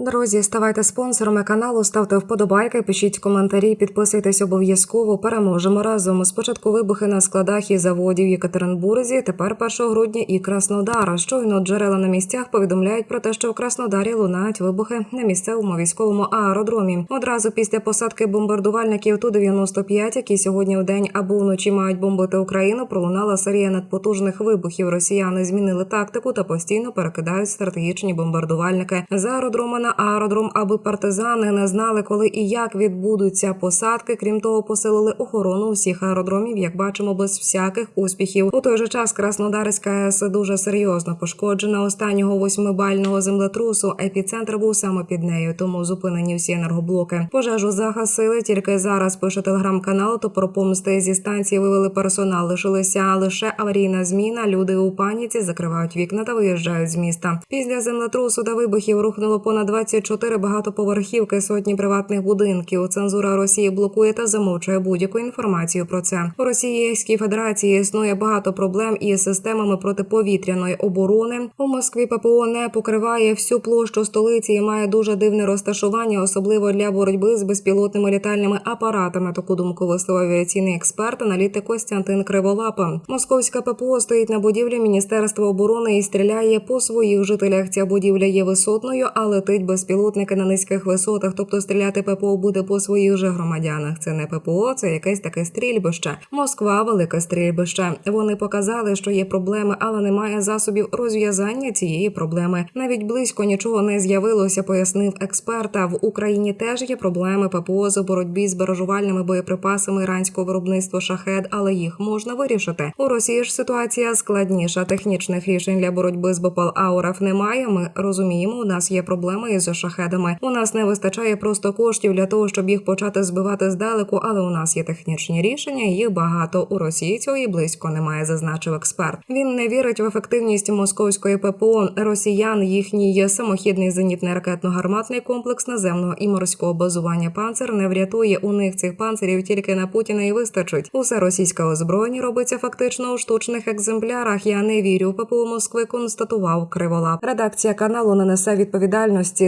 Друзі, ставайте спонсорами каналу, ставте вподобайки, пишіть коментарі, підписуйтесь обов'язково. Переможемо разом. Спочатку вибухи на складах і заводів Єкатеринбурзі. Тепер 1 грудня і Краснодара. Щойно джерела на місцях повідомляють про те, що в Краснодарі лунають вибухи на місцевому військовому аеродромі. Одразу після посадки бомбардувальників ту 95 які сьогодні у день або вночі мають бомбити Україну. Пролунала серія надпотужних вибухів. Росіяни змінили тактику та постійно перекидають стратегічні бомбардувальники з аеродрома на аеродром, аби партизани не знали, коли і як відбудуться посадки. Крім того, посилили охорону усіх аеродромів, як бачимо, без всяких успіхів. У той же час Краснодарська АЕС дуже серйозно пошкоджена останнього восьмибального землетрусу. Епіцентр був саме під нею, тому зупинені всі енергоблоки. Пожежу загасили. Тільки зараз пише телеграм-канал. То про помсти зі станції вивели персонал. Лишилися лише аварійна зміна. Люди у паніці закривають вікна та виїжджають з міста. Після землетрусу та вибухів рухнуло понад 24 багатоповерхівки, сотні приватних будинків. Цензура Росії блокує та замовчує будь-яку інформацію про це. У Російській Федерації існує багато проблем із системами протиповітряної оборони. У Москві ППО не покриває всю площу столиці і має дуже дивне розташування, особливо для боротьби з безпілотними літальними апаратами. Таку думку висловив авіаційний експерт, аналітик Костянтин Криволапа. Московська ППО стоїть на будівлі Міністерства оборони і стріляє по своїх жителях. Ця будівля є висотною, а летить безпілотники на низьких висотах. Тобто стріляти ППО буде по своїх же громадянах. Це не ППО, це якесь таке стрільбище. Москва велике стрільбище. Вони показали, що є проблеми, але немає засобів розв'язання цієї проблеми. Навіть близько нічого не з'явилося, пояснив експерта. В Україні теж є проблеми ППО з боротьбі з баражувальними боєприпасами іранського виробництва шахед, але їх можна вирішити. У Росії ж ситуація складніша. Технічних рішень для боротьби з БПЛ Аурав немає. Ми розуміємо, у нас є проблеми шахедами. У нас не вистачає просто коштів для того, щоб їх почати збивати здалеку, але у нас є технічні рішення. і Їх багато у Росії цього і близько немає, зазначив експерт. Він не вірить в ефективність московської ППО росіян. Їхній є самохідний зенітний ракетно-гарматний комплекс наземного і морського базування панцир не врятує у них цих панцирів тільки на Путіна і вистачить. Усе російське озброєння робиться фактично у штучних екземплярах. Я не вірю. ППО Москви констатував Кривола. Редакція каналу не несе відповідальності